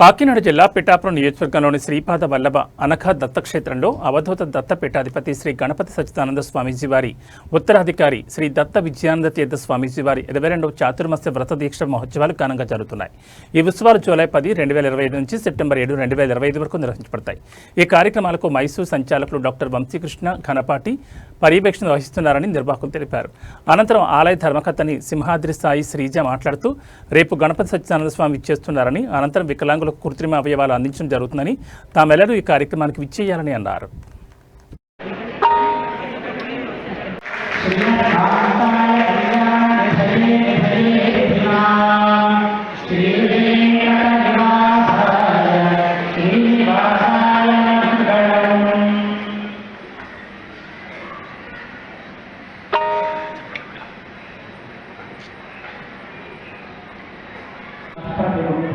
కాకినాడ జిల్లా పిఠాపురం నియోజకవర్గంలోని శ్రీపాద వల్లభ అనఖ దత్తక్షేత్రంలో అవధూత దత్తపీఠాధిపతి శ్రీ గణపతి సచ్చిదానంద స్వామీజీ వారి ఉత్తరాధికారి శ్రీ దత్త విజయానంద తీర్థ స్వామీజీ వారి ఇరవై రెండవ చాతుర్మాస్య వ్రత దీక్ష మహోత్సవాలు ఘనంగా జరుగుతున్నాయి. ఈ ఉత్సవాలు జూలై పది రెండు వేల ఇరవై ఐదు నుంచి సెప్టెంబర్ ఏడు రెండు వేల ఇరవై ఐదు వరకు నిర్వహించబడతాయి. ఈ కార్యక్రమాలకు మైసూరు సంచాలకులు డాక్టర్ వంశీకృష్ణ ఘనపాటి పర్యవేక్షణ వహిస్తున్నారని నిర్వాహకులు తెలిపారు. అనంతరం ఆలయ ధర్మకర్తని సింహాద్రి సాయి శ్రీజ మాట్లాడుతూ రేపు గణపతి సత్యనారాయణ స్వామి ఇచ్చేస్తున్నారని అనంతరం వికలాంగులకు కృత్రిమ అవయవాలు అందించడం జరుగుతుందని తామెల్లరూ ఈ కార్యక్రమానికి విచ్చేయాలని అన్నారు.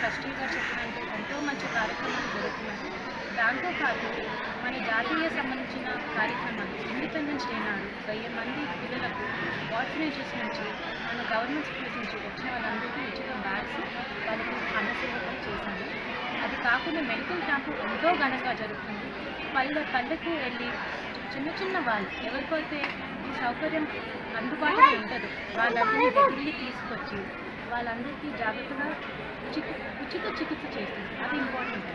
ట్రస్టీ గారు చెప్పినట్టు ఎంతో మంచి కార్యక్రమాలు జరుగుతున్నాయి. దాంతో పాటు మన జాతీయ సంబంధించిన కార్యక్రమాలు ఇండిపెండెన్స్ డే నాడు వెయ్యి మంది పిల్లలకు ఆర్ఫనేజెస్ నుంచి మన గవర్నమెంట్ స్కూల్స్ నుంచి వచ్చిన వాళ్ళందరికీ ఉచిత బ్యాగ్స్ వాళ్ళకి అన్నసేవకం చేశాము. అది కాకుండా మెడికల్ క్యాంపు ఎంతో ఘనంగా జరుగుతుంది. పల్లె పల్లెకు వెళ్ళి చిన్న చిన్న వాళ్ళు ఎవరికైతే ఈ సౌకర్యం అందుబాటులో ఉండదు వాళ్ళందరినీ దగ్గరికి తీసుకొచ్చి వాళ్ళందరికీ జాగ్రత్తగా ఉచిత ఉచిత చికిత్స చేస్తుంది. అది ఇంపార్టెంట్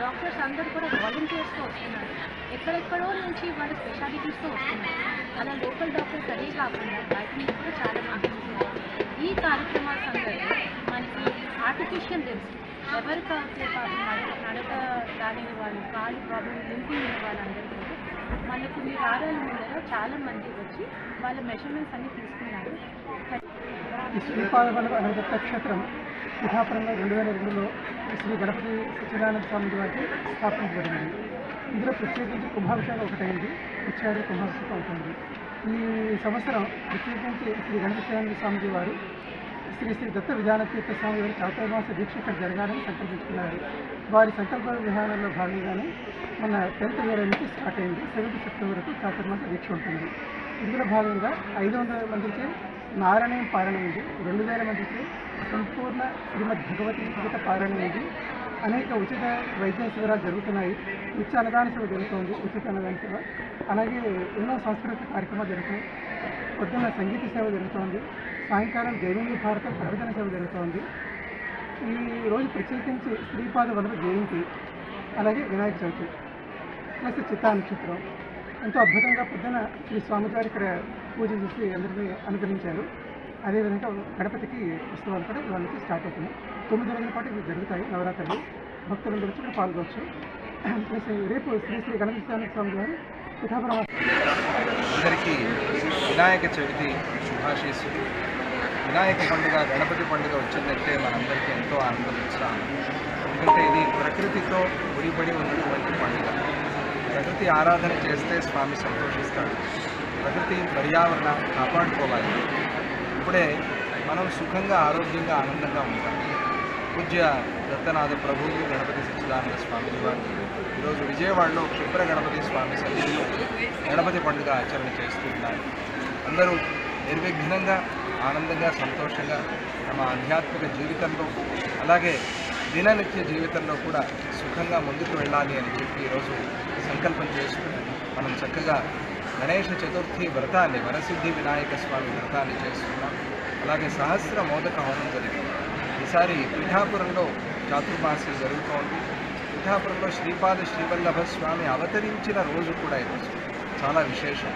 డాక్టర్స్ అందరూ కూడా వాలంటీర్స్తో వస్తున్నారు. ఎక్కడెక్కడో నుంచి వాళ్ళ స్పెషాలిటీస్తో వస్తున్నారు. అలా లోకల్ డాక్టర్స్ అదే కాకుండా బయట నుంచి కూడా చాలా మంది ఈ కార్యక్రమాల సందర్భంలో మనకి ఆర్టిఫిషియల్ లిమ్స్ ఎవరు పాపం నడక నడక వాళ్ళు కాలు ప్రాబ్లం లింపింగ్ ఉన్న వాళ్ళందరికీ కూడా మనకు మీ వారాల ముందర చాలా మంది వచ్చి వాళ్ళ మెషర్మెంట్స్ అన్నీ తీసుకున్నారు. ఈ శ్రీపాదవల్లభ అనదత్త క్షేత్రం పిఠాపురంలో రెండు వేల రెండులో శ్రీ గణపతి సత్యనారాయణ స్వామి వారికి స్థాపించబడింది ఇందులో ప్రత్యేకించి కుంభాభిషేకం ఒకటైంది. ఉచ్చారి కుంభాభిషేకం అవుతుంది. ఈ సంవత్సరం ప్రత్యేకించి శ్రీ గణపతి సత్యనారాయణ వారు శ్రీ శ్రీ దత్త విధానతీర్థ స్వామి వారి చాతుర్మాస దీక్ష ఇక్కడ జరగాలని సంకల్పించుకున్నారు. వారి సంకల్ప విధానంలో భాగంగానే మన టెన్త్ ఇయర్ నుంచి స్టార్ట్ అయింది. సెవెంత్ సెప్టెంబర్ వరకు చాతుర్మాస దీక్ష ఉంటుంది. ఇందులో భాగంగా ఐదు వందల మందికి నారాయణం పాలన రెండు వేల మందికి సంపూర్ణ శ్రీమద్ భగవతి గీత పాలన అనేక ఉచిత వైద్య శిబిరాలు జరుగుతున్నాయి. ఉచిత అన్నదాన సేవ జరుగుతుంది. ఉచిత అన్నదాన సేవ. అలాగే ఎన్నో సాంస్కృతిక కార్యక్రమాలు జరుగుతాయి పొద్దున్న సంగీత సేవ జరుగుతోంది. సాయంకాలం జైమిని భారత ప్రవచన సేవ జరుగుతోంది. ఈ రోజు ప్రత్యేకించి శ్రీపాద వల్లభ జయంతి అలాగే వినాయక చవితి ప్లస్ చిత్తా నక్షత్రం ఎంతో అద్భుతంగా పొద్దున శ్రీ స్వామివారు ఇక్కడ పూజ చేసి అందరినీ అనుగ్రహించారు. అదేవిధంగా గణపతికి ఉత్సవాలు కూడా వాళ్ళకి స్టార్ట్ అవుతున్నాయి. తొమ్మిది రోజుల పాటు ఇవి జరుగుతాయి నవరాత్రులు. భక్తులందరూ వచ్చి కూడా పాల్గొచ్చు ప్లస్ రేపు శ్రీ శ్రీ గణపతి స్వామి గారు పిఠాపురం అందరికీ వినాయక చవితి శుభాశీస్సులు. వినాయక పండుగ గణపతి పండుగ వచ్చిందంటే మనందరికీ ఎంతో ఆనందం ఇస్తాము ఎందుకంటే ఇది ప్రకృతితో ముడిపడి ఉన్నటువంటి పండుగ. ప్రకృతి ఆరాధన చేస్తే స్వామి సంతోషిస్తాడు. ప్రకృతి పర్యావరణ కాపాడుకోవాలి. ఇప్పుడే మనం సుఖంగా ఆరోగ్యంగా ఆనందంగా ఉంటాం. పూజ్య దత్తనాథ ప్రభువు గణపతి సచ్చిదానంద స్వామి వారు ఈరోజు విజయవాడలో క్షిప్ర గణపతి స్వామి సన్నిధిలో గణపతి పండుగ ఆచరణ చేస్తున్నారు అందరూ నిర్విఘ్నంగా ఆనందంగా సంతోషంగా తమ ఆధ్యాత్మిక జీవితంలో అలాగే దిననిత్య జీవితంలో కూడా సుఖంగా ముందుకు వెళ్ళాలి అని చెప్పి ఈరోజు సంకల్పం చేసుకుని మనం చక్కగా గణేష చతుర్థి వ్రతాన్ని వరసిద్ధి వినాయక స్వామి వ్రతాన్ని చేస్తున్నాం. అలాగే సహస్ర మోదక హోమం జరిగింది. ఈసారి పిఠాపురంలో చాతుర్మాసి జరుగుతోంది. పిఠాపురంలో శ్రీపాద శ్రీవల్లభ స్వామి అవతరించిన రోజు కూడా ఈరోజు చాలా విశేషం.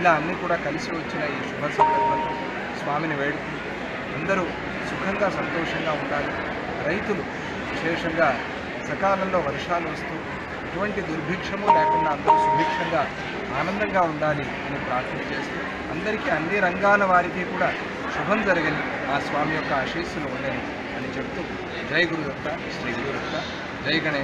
ఇలా అన్నీ కూడా కలిసి వచ్చిన ఈ శుభ సందర్భంలో స్వామిని వేడుకుంటూ అందరూ సుఖంగా సంతోషంగా ఉండాలి. రైతులు విశేషంగా సకాలంలో వర్షాలు వస్తూ ఎటువంటి దుర్భిక్షము లేకుండా అందరూ సుభిక్షంగా ఆనందంగా ఉండాలి అని ప్రార్థన చేస్తూ అందరికీ అన్ని రంగాల వారికి కూడా శుభం జరగని ఆ స్వామి యొక్క ఆశీస్సులు ఉండని అని చెప్తూ జై గురుదత్త శ్రీ గురుదత్త జై గణేష్.